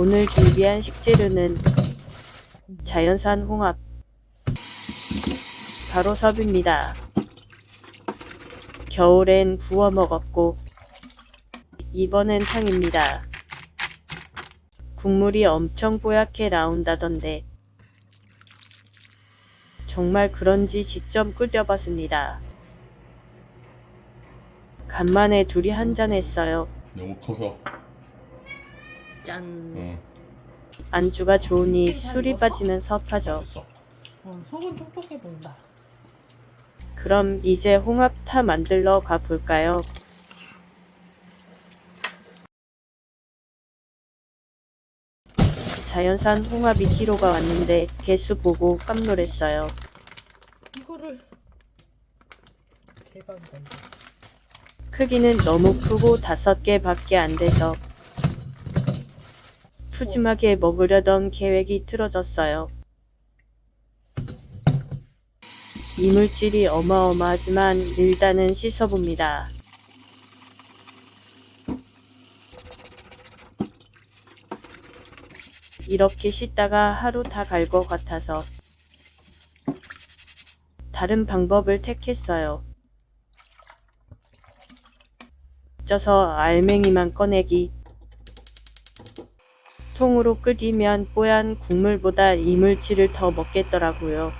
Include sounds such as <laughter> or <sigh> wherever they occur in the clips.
오늘 준비한 식재료는 자연산 홍합, 바로 섭입니다. 겨울엔 구워 먹었고, 이번엔 탕입니다. 국물이 엄청 뽀얗게 나온다던데, 정말 그런지 직접 끓여봤습니다. 간만에 둘이 한잔 했어요. 너무 커서. 짠. 응. 안주가 좋으니 술이 빠지면 섭하죠. 어, 속은 촉촉해 보인다. 그럼 이제 홍합타 만들러 가볼까요? 자연산 홍합 2kg가 왔는데 개수 보고 깜놀했어요. 이거를 대박이다. 크기는 너무 크고 다섯 개밖에 안 돼서 푸짐하게 먹으려던 계획이 틀어졌어요. 이물질이 어마어마하지만 일단은 씻어봅니다. 이렇게 씻다가 하루 다 갈 것 같아서 다른 방법을 택했어요. 쪄서 알맹이만 꺼내기. 통으로 끓이면 뽀얀 국물보다 이물질을 더 먹겠더라고요.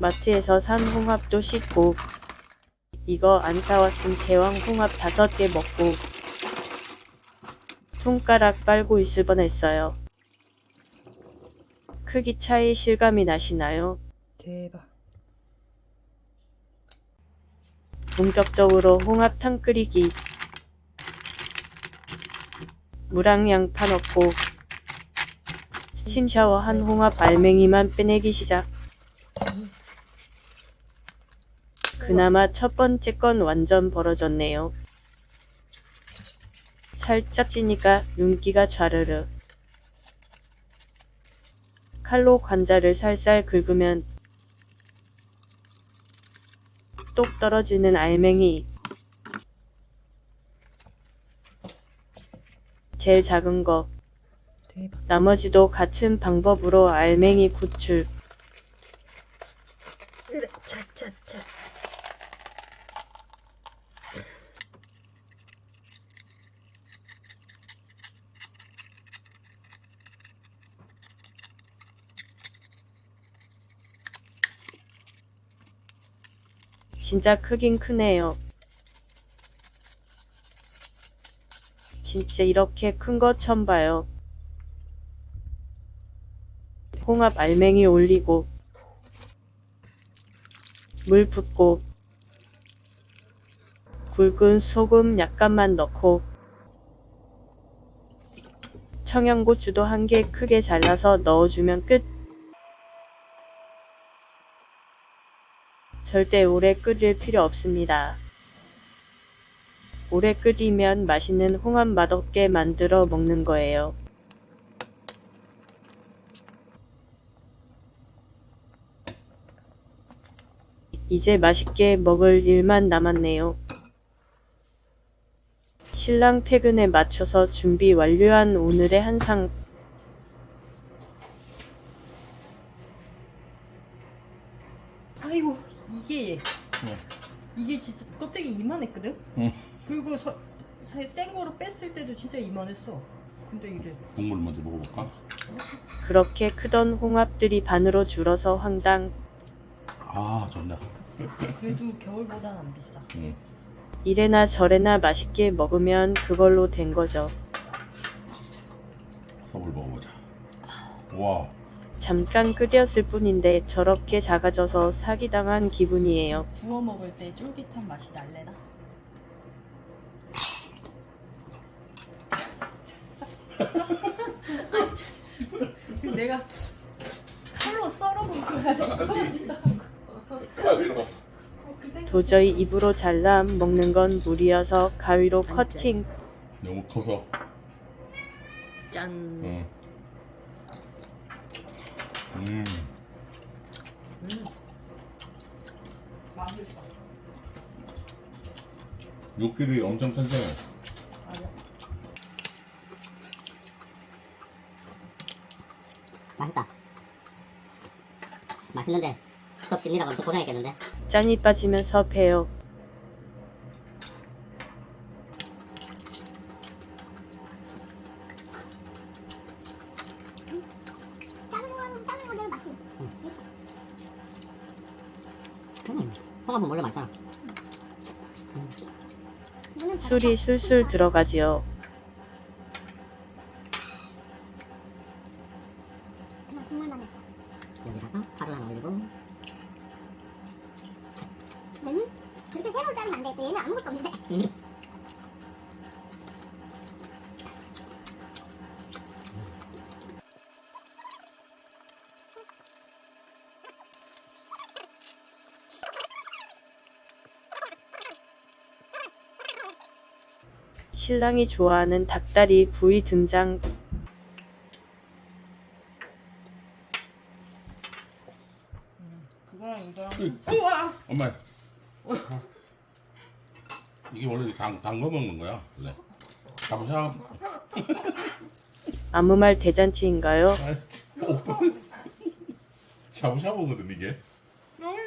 마트에서 산 홍합도 씻고 이거 안 사왔음 대왕 홍합 다섯 개 먹고 손가락 빨고 있을 뻔했어요. 크기 차이 실감이 나시나요? 대박. 본격적으로 홍합탕 끓이기. 물랑 양파 넣고 스팀 샤워한 홍합 알맹이만 빼내기 시작. 그나마 첫 번째 건 완전 벌어졌네요. 살짝 찌니까 윤기가 좌르르. 칼로 관자를 살살 긁으면 똑 떨어지는 알맹이. 제일 작은 거. 대박. 나머지도 같은 방법으로 알맹이 구출. 차차차. 진짜 크긴 크네요. 진짜 이렇게 큰 거 처음 봐요. 홍합 알맹이 올리고 물 붓고 굵은 소금 약간만 넣고 청양고추도 한 개 크게 잘라서 넣어주면 끝. 절대 오래 끓일 필요 없습니다. 오래 끓이면 맛있는 홍합 맛없게 만들어 먹는 거예요. 이제 맛있게 먹을 일만 남았네요. 신랑 퇴근에 맞춰서 준비 완료한 오늘의 한상. 아이고 이게 네. 이게 진짜 껍데기 이만했거든. 응. 그리고 서, 사- 생 거로 뺐을 때도 진짜 이만했어. 근데 이래. 국물 먼저 먹어볼까? 그렇게 크던 홍합들이 반으로 줄어서 황당. 아, 좋네. 그래도 겨울보단 안 비싸. 응. 이래나 저래나 맛있게 먹으면 그걸로 된 거죠. 서울 먹어보자. 와, 잠깐 끓였을 뿐인데 저렇게 작아져서 사기당한 기분이에요. 구워 먹을 때 쫄깃한 맛이 날래나? 아니, 참. 내가 칼로 썰어 먹어야 돼. 도저히 입으로 잘라 먹는 건 무리여서 가위로 커팅. 너무 커서. 짠. 응. 음, 음. 맛있어. 육질이 엄청 탄생해. 맛있다. 맛있는데 수업 심리라고 엄청 고생했겠는데. 짠이 빠지면서 배요. 작은 거는 작은 거대로 맛이 있어. 음, 원래 맛있잖아. 무는 술이 술술 들어가지요. 그냥 국물만 했어. 여기다가 파를 하나 올리고 얘는 그렇게 새로 자르면 안 되겠다. 얘는 아무것도 없는데. 음. 신랑이 좋아하는 닭다리 구이 등장. 그거랑 이거랑 그- 우와 엄마. 이게 원래 당, 단거 먹는 거야. 원래. 샤브샤브. <laughs> 아무 말 대잔치인가요? 오빠. <laughs> 샤브샤브거든 이게. 여기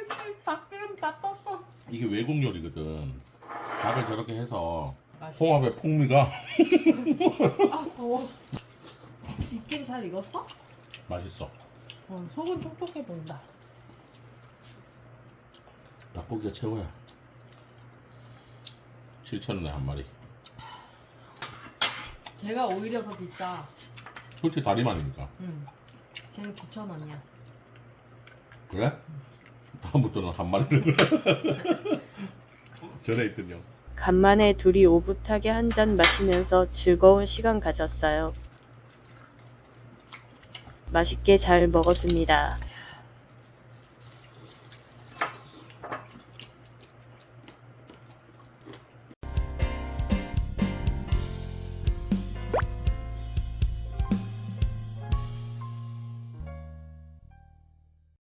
닭기름 다 떴어 이게 외국 요리거든. 닭을 저렇게 해서 홍합의 풍미가 <laughs> 아 더워 익긴 잘 익었어? 맛있어. 어, 속은 촉촉해 보인다 닭고기가 최고야. 7,000원에 한 마리. 제가 오히려 더 비싸 솔직히 다리만이니까. 응 쟤는 9,000원이야 그래? 다음부터는 한 마리를. <laughs> 전에 있던 영. 간만에 둘이 오붓하게 한 잔 마시면서 즐거운 시간 가졌어요. 맛있게 잘 먹었습니다.